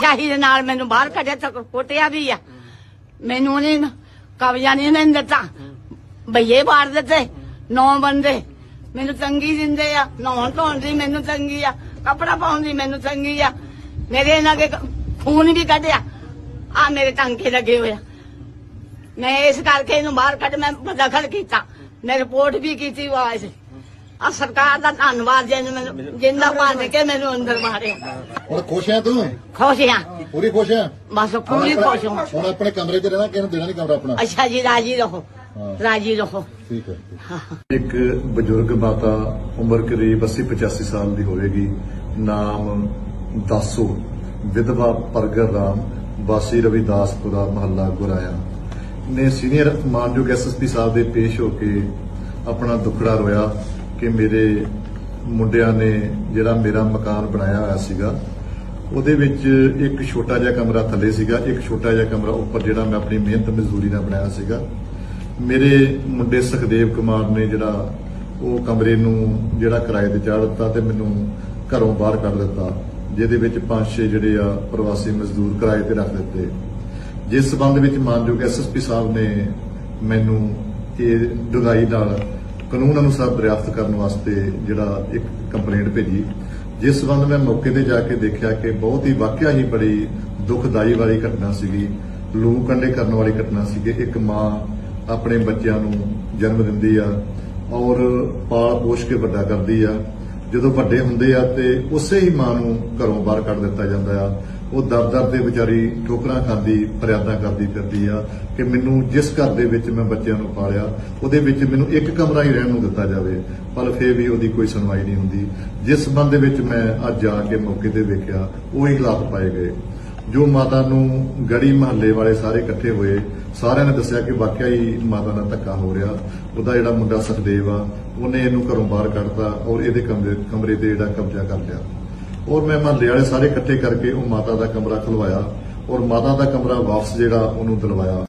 ਸ਼ਾਹੀ ਦੇ ਨਾਲ ਮੈਨੂੰ ਬਾਹਰ ਕੱਢਿਆ ਤੱਕ ਕੁੱਟਿਆ ਵੀ ਆ। ਮੈਨੂੰ ਉਹਨੇ ਕਬਜ਼ਾ ਨਹੀਂ ਮੈਨੂੰ ਦਿੱਤਾ। ਬਈਏ ਬਾੜ ਦਿੱਤੇ, ਨੌ ਬੰਦੇ। ਮੈਨੂੰ ਤੰਗੀ ਦਿੰਦੇ ਆ। ਨਹਾਉਣ ਧੋਣ ਦੀ ਮੈਨੂੰ ਤੰਗੀ ਆ। ਕੱਪੜਾ ਪਾਉਣ ਦੀ ਮੈਨੂੰ ਤੰਗੀ ਆ। ਮੇਰੇ ਇਹਨਾਂ ਕੇ ਖੂਨ ਵੀ ਕੱਢਿਆ। ਆ ਮੇਰੇ ਟਾਂਕੇ ਲੱਗੇ ਹੋਏ ਮੈਂ ਇਸ ਕਰਕੇ ਇਹਨੂੰ ਬਾਹਰ ਕੱਢ, ਮੈਂ ਦਖਲ ਕੀਤਾ। ਮੈਂ ਰਿਪੋਰਟ ਵੀ ਕੀਤੀ ਵਾਇਸ ਆ ਸਰਕਾਰ ਦਾ ਧੰਨਵਾਦ ਜਿਹਨੇ ਮੈਨੂੰ ਜਿੰਦਾ ਭੰਨ ਕੇ ਮੈਨੂੰ ਅੰਦਰ ਮਾਰਿਆ। ਹੁਣ ਖੁਸ਼ ਹੈ ਤੂੰ? ਖੁਸ਼ ਆ। ਪੂਰੀ ਖੁਸ਼ ਹੈ ਬਸ ਪੂਰੀ ਖੁਸ਼ ਹਾਂ ਹੁਣ ਆਪਣੇ ਕਮਰੇ 'ਚ ਰਹਿਣਾ ਕਿਹਨੂੰ ਦੇਣਾ ਨਹੀਂ ਕਮਰਾ ਆਪਣਾ? ਅੱਛਾ ਜੀ ਰਾਜੀ ਰਹੋ। ਹਾਂ। ਰਾਜੀ ਰਹੋ। ਠੀਕ ਹੈ। ਇੱਕ ਬਜ਼ੁਰਗ ਮਾਤਾ ਉਮਰ ਕਰੀਬ 80 85 ਸਾਲ ਦੀ ਹੋਵੇਗੀ ਨਾਮ ਦਾਸੋ ਵਿਧਵਾ ਪ੍ਰਗਟ ਰਾਮ ਵਾਸੀ ਰਵਿਦਾਸਪੁਰਾ ਮਹੱਲਾ ਗੁਰਾਇਆ। ਨੇ ਸੀਨੀਅਰ ਮਾਨਯੋਗ ਐਸਐਸਪੀ ਸਾਹਿਬ ਦੇ ਪੇਸ਼ ਹੋ ਕੇ ਆਪਣਾ ਦੁੱਖੜਾ ਰੋਇਆ। ਕਿ ਮੇਰੇ ਮੁੰਡਿਆਂ ਨੇ ਜਿਹੜਾ ਮੇਰਾ ਮਕਾਨ ਬਣਾਇਆ ਹੋਇਆ ਸੀਗਾ, ਉਹਦੇ ਵਿੱਚ ਇੱਕ ਛੋਟਾ ਜਿਹਾ ਕਮਰਾ ਥੱਲੇ ਸੀਗਾ, ਇੱਕ ਛੋਟਾ ਜਿਹਾ ਕਮਰਾ ਉੱਪਰ ਜਿਹੜਾ ਮੈਂ ਆਪਣੀ ਮਿਹਨਤ ਮਜ਼ਦੂਰੀ ਨਾਲ ਬਣਾਇਆ ਸੀਗਾ। ਮੇਰੇ ਮੁੰਡੇ ਸੁਖਦੇਵ ਕੁਮਾਰ ਨੇ ਜਿਹੜਾ ਉਹ ਕਮਰੇ ਨੂੰ ਜਿਹੜਾ ਕਿਰਾਏ ਤੇ ਚਾੜ ਦਿੱਤਾ ਤੇ ਮੈਨੂੰ ਘਰੋਂ ਬਾਹਰ ਕੱਢ ਦਿੱਤਾ, ਜਿਹਦੇ ਵਿੱਚ ਪੰਜ ਛੇ ਜਿਹੜੇ ਆ ਪ੍ਰਵਾਸੀ ਮਜ਼ਦੂਰ ਕਿਰਾਏ ਤੇ ਰੱਖ ਦਿੱਤੇ। ਜਿਸ ਸਬੰਧ ਵਿੱਚ ਮਾਨਯੋਗ ਐਸਐਸਪੀ ਸਾਹਿਬ ਨੇ ਮੈਨੂੰ ਇਹ ਦੁਗਾਈ ਨਾਲ ਕਾਨੂੰਨ ਅਨੁਸਾਰ ਦਰਿਆਫਤ ਕਰਨ ਵਾਸਤੇ ਜਿਹੜਾ ਇੱਕ ਕੰਪਲੇਂਟ ਭੇਜੀ, ਜਿਸ ਸਬੰਧ ਮੈਂ ਮੌਕੇ ਤੇ ਜਾ ਕੇ ਦੇਖਿਆ ਕਿ ਬਹੁਤ ਹੀ ਵਾਕਿਆ ਹੀ ਬੜੀ ਦੁਖਦਾਈ ਵਾਲੀ ਘਟਨਾ ਸੀਗੀ, ਲੂ ਕੰਡੇ ਕਰਨ ਵਾਲੀ ਘਟਨਾ ਸੀਗੀ। ਇੱਕ ਮਾਂ ਆਪਣੇ ਬੱਚਿਆਂ ਨੂੰ ਜਨਮ ਦਿੰਦੀ ਆ ਔਰ ਪਾਲ ਪੋਸ਼ ਕੇ ਵੱਡਾ ਕਰਦੀ ਆ। ਜਦੋਂ ਵੱਡੇ ਹੁੰਦੇ ਆ ਤੇ ਉਸੇ ਹੀ ਮਾਂ ਨੂੰ ਘਰੋਂ ਬਾਹਰ ਕੱਢ ਦਿੱਤਾ ਜਾਂਦਾ ਆ। ਉਹ ਦਰ ਦਰ ਦੇ ਵਿਚਾਰੀ ਠੋਕਰਾਂ ਖਾਂਦੀ, ਫਰਿਆਦਾਂ ਕਰਦੀ ਫਿਰਦੀ ਆ ਕਿ ਮੈਨੂੰ ਜਿਸ ਘਰ ਦੇ ਵਿੱਚ ਮੈਂ ਬੱਚਿਆਂ ਨੂੰ ਪਾਲਿਆ, ਉਹਦੇ ਵਿੱਚ ਮੈਨੂੰ ਇੱਕ ਕਮਰਾ ਹੀ ਰਹਿਣ ਨੂੰ ਦਿੱਤਾ ਜਾਵੇ, ਪਰ ਫੇਰ ਵੀ ਉਹਦੀ ਕੋਈ ਸੁਣਵਾਈ ਨਹੀਂ ਹੁੰਦੀ। ਜਿਸ ਸੰਬੰਧ ਦੇ ਵਿੱਚ ਮੈਂ ਅੱਜ ਆ ਕੇ ਮੌਕੇ ਤੇ ਵੇਖਿਆ, ਉਹ ਹੀ ਹਾਲਾਤ ਪਾਏ ਗਏ। ਜੋ ਮਾਤਾ ਨੂੰ ਗੜੀ ਮਹੱਲੇ ਵਾਲੇ ਸਾਰੇ ਇਕੱਠੇ ਹੋਏ, ਸਾਰਿਆਂ ਨੇ ਦੱਸਿਆ ਕਿ ਵਾਕਿਆ ਹੀ ਮਾਤਾ ਨਾਲ ਧੱਕਾ ਹੋ ਰਿਹਾ। ਉਹਦਾ ਜਿਹੜਾ ਮੁੰਡਾ ਸਖਦੇਵ ਆ, ਉਹਨੇ ਇਹਨੂੰ ਘਰੋਂ ਬਾਹਰ ਕੱਢਤਾ ਔਰ ਇਹਦੇ ਕਮਰੇ ਤੇ ਜਿਹੜਾ ਕਬਜ਼ਾ ਕਰ ਲਿਆ। ਔਰ ਮੈਂ ਮਹੱਲੇ ਵਾਲੇ ਸਾਰੇ ਇਕੱਠੇ ਕਰਕੇ ਉਹ ਮਾਤਾ ਦਾ ਕਮਰਾ ਖਲਵਾਇਆ ਔਰ ਮਾਤਾ ਦਾ ਕਮਰਾ ਵਾਪਸ ਜਿਹੜਾ ਉਹਨੂੰ ਦਿਲਵਾਇਆ।